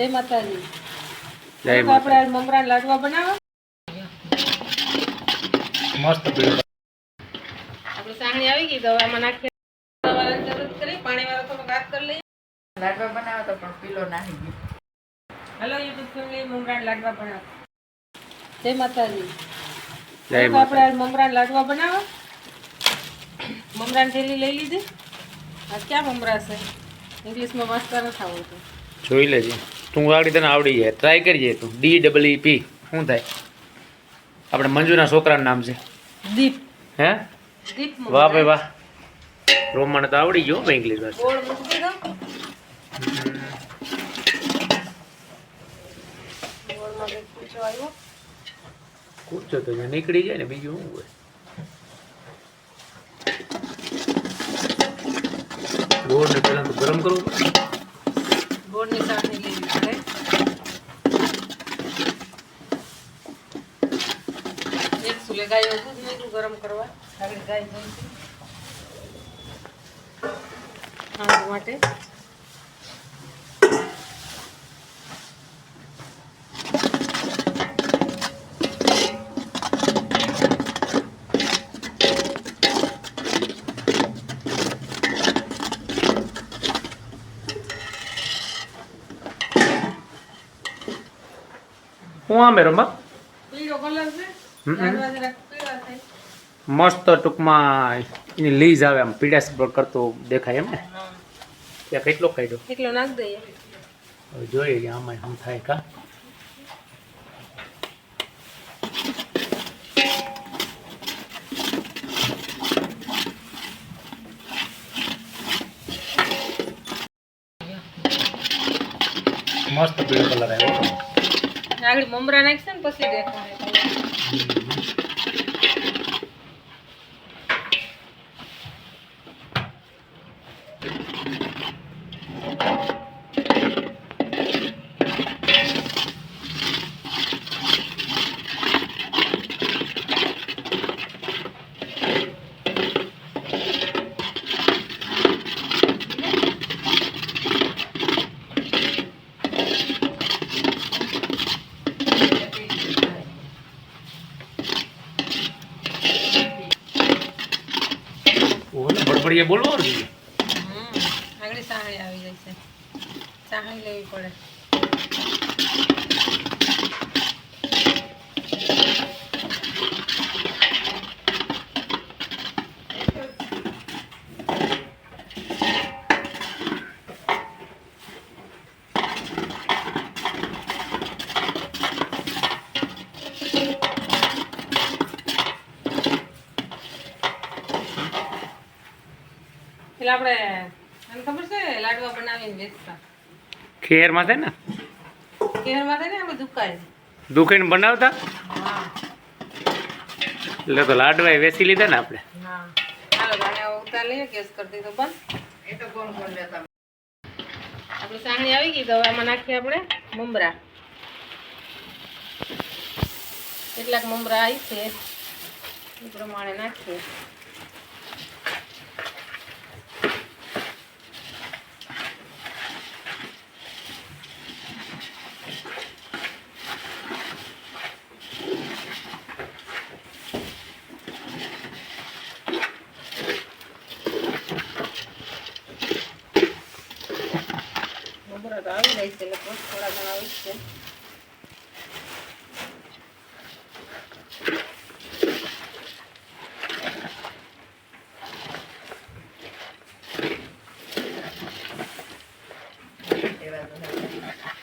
જય માતાજી. જય તો આપણે મમરા લાડવા બનાવો મસ્ત આપણે સાહણી આવી ગઈ તો આમાં નાખીએ જરૂર કરી પાણી વાળો થોડો ગાત કરી લઈએ. લાડવા બનાવો તો પણ પીલો નાખી ગયો. હલો યુટ્યુબ ફેમિલી મમરા લાડવા બનાવો. જય માતાજી. જય તો આપણે મમરા લાડવા બનાવો. મમરાની થેલી લઈ લીધી. આ ક્યાં મમરા છે? ઇંગ્લિશમાં વાંચતા નથી આવડતું. જોઈ લેજે. તું આવડી તને આવડી જાય. ટ્રાય કરીએ તું. ડી ડબલ ઈ પી શું થાય? આપણે મંજુના છોકરાનું નામ છે. દીપ. હે? વાહ ભાઈ વાહ. રોમણ તો આવડી ગયો ભાઈ ઇંગ્લિશ ભાષા. કૂદતો તો નીકળી જાય ને બીજું શું હોય? ગોળને પહેલાં તો ગરમ કરવું પડે. ગોળની ચાસણી લેવી પડે એક સુલે ગાય દૂધ મૂક્યું ગરમ કરવા. આગળ ગાય માટે. શું આમે રમા? પીળો કલર છે હમ હમ. લાડવા જરાક પીળા થાય મસ્ત ટૂંકમાં એની લીઝ આવે આમ પીડાસ કરતો દેખાય એમ ને? ત્યાં કેટલો કાઢ્યો? કેટલો નાખ દઈએ? હવે જોઈએ કે આમાં શું થાય કા. મસ્ત પીળો કલર આવ્યો. આગળ મમરા નાખશે ને પછી દેખાય. બડબડિયા બોલવો હમ આગળ સાહણી આવી જાય છે. સાહણી લેવી પડે. એટલે આપણે મને ખબર છે લાડવા બનાવીને વેચતા. ખેરમાં થાય ને? કેરમાં થાય ને આપણે દુકાય દુકાન બનાવતા? હા. એટલે તો લાડવા વેચી લીધા ને આપણે. હા. હાલો ગાને ઉતાર લઈએ ગેસ કરી દીધો બંધ. એ તો કોણ કોણ લેતા? આપણી સાહણી આવી ગઈ તો હવે આમાં નાખીએ આપણે મમરા. કેટલાક મમરા આવી છે એ પ્રમાણે નાખીએ મમરા તો આવી જાય છે એટલે થોડા ઘણા આવી જ છે એવા તો હતા.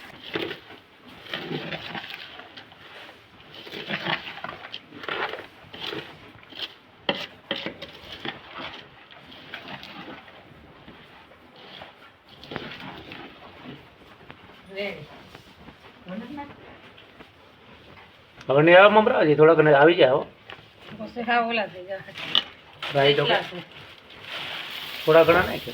રેડી હવે ને એવા મમરા હજી થોડાક ને આવી જાય પછી હા ઓલા થઈ જાય ભાઈ ઓકે થોડા ઘણા નાખે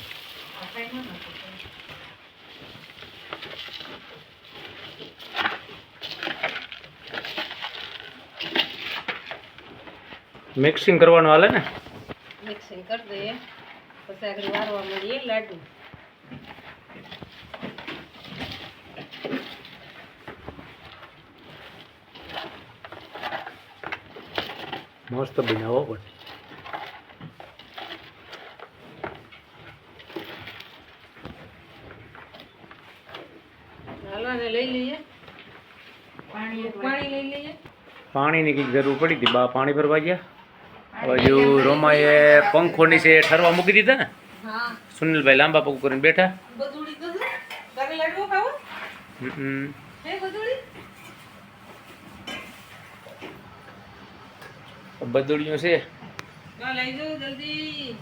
મિક્સિંગ કરવાનું હાલે ને? મિક્સિંગ કરી દઈએ. પછી આગળ વારવા મળીએ લાડુ. મસ્ત બનાવો પણ હાલો આને લઈ લઈએ. પાણી એક પાણી લઈ લઈએ. પાણીની કંઈક જરૂર પડી હતી. બા પાણી ભરવા ગયા? હજુ રોમાએ પંખો નીચે ઠરવા મૂકી દીધા ને? સુનિલભાઈ લાંબા પગ કરીને બેઠા. બધુડી તો છે? તારે લાડવો ખાવો? હમ. હે બધુડી બદુડિયું છે. લઈ જાઓ જલ્દી.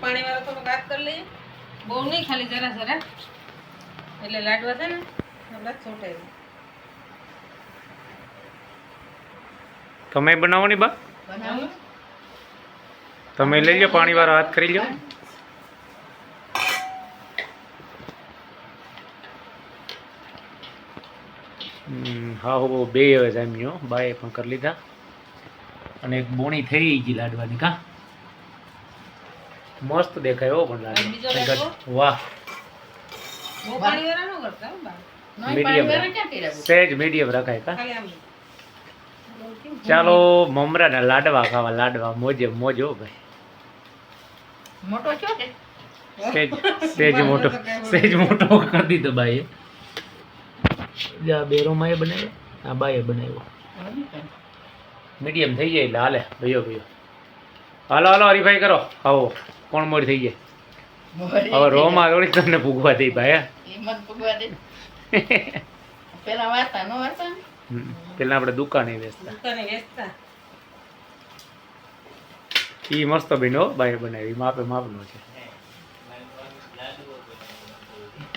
પાણી વાળો થોડો વાત કરી લઈએ. બહુ નહીં ખાલી જરા જરા. એટલે લાડવા છે ને આપણા છોટાઈ તમે બનાવો ને બા? બનાવો? તમે લઈ લો પાણી વાળો હાથ કરી લો હા હો બે હવે જામ્યો બાએ પણ કરી લીધા. અને એક બોણી થઈ ગઈ લાડવાની કા? મસ્ત દેખાય એવો પણ લાડવા. વાહ. મીડિયમ? સહેજ મીડિયમ રખાય કા? ચાલો મમરાના લાડવા ખાવા લાડવા મોજે મોજો ભાઈ. મોટો છો કે? સેજ સેજ મોટો સેજ મોટો કરી દીધો બાઈએ જા બેરો માએ બનાવ્યો? આ બાએ બનાવ્યો. મીડિયમ થઈ જાય એટલે હાલે ભયો ભયો. હાલો હાલો હરીફાઈ કરો. આવો કોણ મોડી થઈ જાય હવે રોમાં થોડી તમને ભૂગવા દઈ ભાઈ પેલા નો. પેલા આપણે દુકાને વેચતા. દુકાને વેચતા. ઈ મસ્ત બન્યો બાય બનાવી માપે માપનો છે.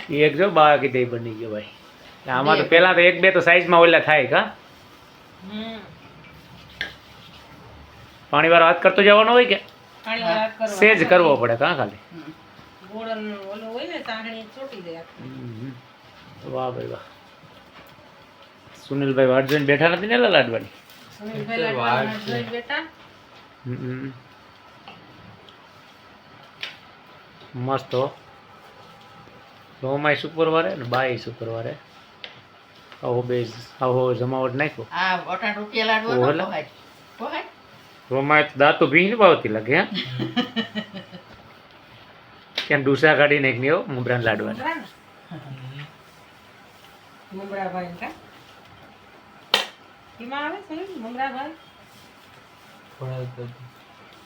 ઈ એક જો બા કીધે બની ગયો ભાઈ. આમાં તો પેલા તો એક બે તો સાઈઝમાં ઓલા થાય કા? હમ. પાણી વાળો હાથ કરતો જવાનો હોય કે? સેજ કરવો પડે કાં ખાલી. વાહ ભાઈ વાહ. સુનિલભાઈ વાટ જોઈને બેઠા નથી ને લાડવાની સુનિલભાઈ બેઠા. હમ. મસ્ત હો. રોમાય શુક્રવારે ને બાય શુક્રવારે? આવો બે આવો જમાવટ નાખ્યો. આ અઠાણ રૂપિયા લાડવો ઓલા. પોહાય. પોહાય? રોમાય દાંતો ભી ને ભાવતી લાગે હા? કેમ ડૂસા કાઢી નાખી મુબરા ને કા? કેમાં આવે સુનિલ મમરાભાઈ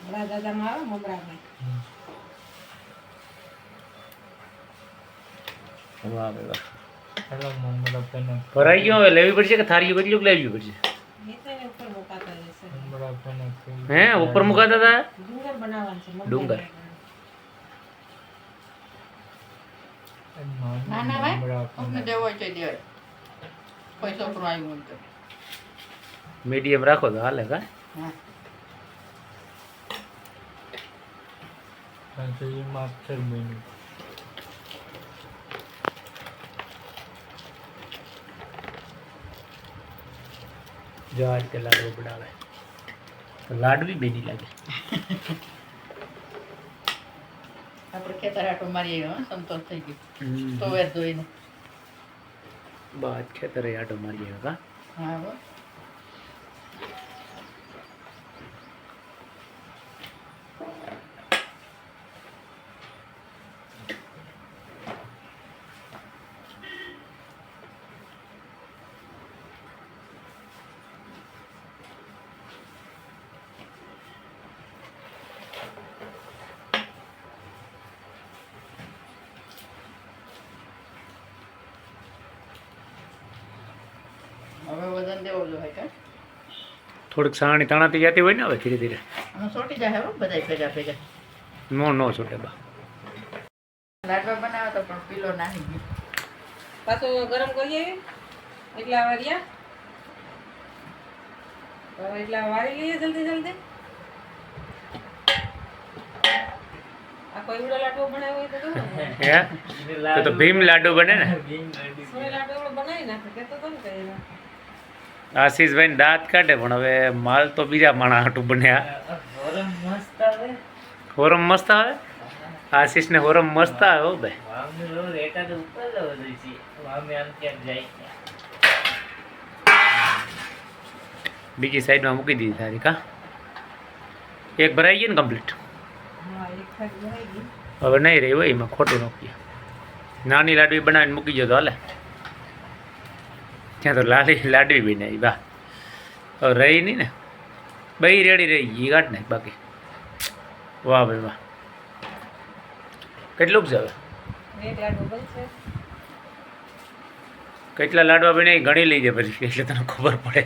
બડા દાદામાં આવે મમરાભાઈ વાહ ભાઈ વાહ ભરાઈ ગયો હવે લેવી પડશે કે થારીઓ કેટલું લેવી પડશે? હે ઉપર મુકાતા હતા ડુંગર મીડિયમ રાખો તો હાલે કા? હા. જો આજ કે લાડવો બનાવે. તો લાડવી બેની લાગે. આપણે ખેતર હાટો મારી આવ્યો સંતોષ થઈ ગયો. તો વેર ધોઈને. બાદ ખેતરે આટો મારી આવ્યો હા હો. હવે વજન દેવો જોઈએ કે? થોડીક સાણી તણાતી જતી હોય ને હવે ધીરે ધીરે. ચોટી જાય હવે બધા ભેગા ભેગા. નો નો છૂટે બા. લાડવા બનાવો તો પણ પીલો નાખી ગયો. પાછું ગરમ કરીએ એટલા વાર્યા હવે એટલા વારી લઈએ જલ્દી જલ્દી. આ કોઈ ઉડો લાડવો બનાવ્યો હોય તો હે? તો તો ભીમ લાડુ બને ને. સોય લાડવો બનાવી નાખે કેતો તો ને કઈ એના. આશીષભાઈ દાંત કાઢે પણ હવે માલ તો બીજા માણા હાટું બન્યા. હોરમ મસ્ત આવે. આશીષ ને હોરમ મસ્ત આવે હો ભાઈ. બીજી સાઈડમાં મૂકી દીધી તારી કા એક ભરાઈ ગઈ ને કમ્પ્લીટ હવે નહીં રહી હોય એમાં ખોટું નોખીએ નાની લાડવી બનાવીને મૂકી જતો તો હાલે. ત્યાં તો લાડી લાડવી બી નહીં વાહ. રહી નહીં ને? બઈ રેડી રહી ગઈ કાઢ નાખ બાકી. વાહ ભાઈ વાહ. કેટલુંક જ બનશે કેટલા લાડવા બને નહીં ગણી લઈ જાય પછી એટલે તને ખબર પડે.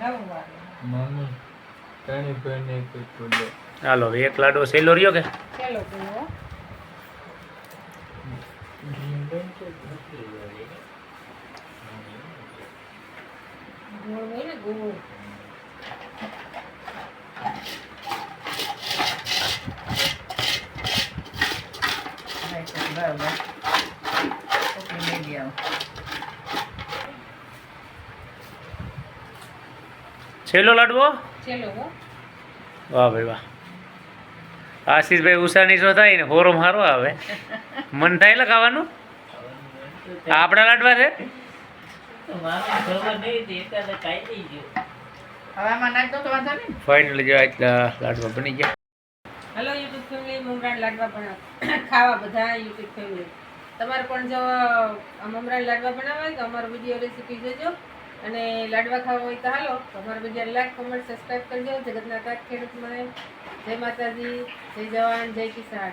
નવું હાલો એક લાડવો સહેલો રહ્યો કે? ગોળ હોય ને ગોળ બરાબર ઓકે લઈ ગયા લાડવો વાહ ભાઈ વાહ. આશીષભાઈ ઉષાની જો થાય ને હોરો મારો આવે. મન થાય આ આપણા લાડવા છે? ફાઇનલ જો આટલા લાડવા બની ગયા. હલો યુટ્યુબ ફેમિલી મમરાન લાડવા પણ ખાવા બધા યુટ્યુબ ફેમિલી તમારે પણ જો મમરાન લાડવા બનાવવા હોય તો અમારો વીડિયો રેસીપી જોજો. અને લાડવા ખાવા હોય તો હાલો અમારો વીડિયો લાઈક કમેન્ટ સબસ્ક્રાઈબ કરજો. જગતના તાત ખેડૂત મને જય માતાજી જય જવાન જય કિસાન.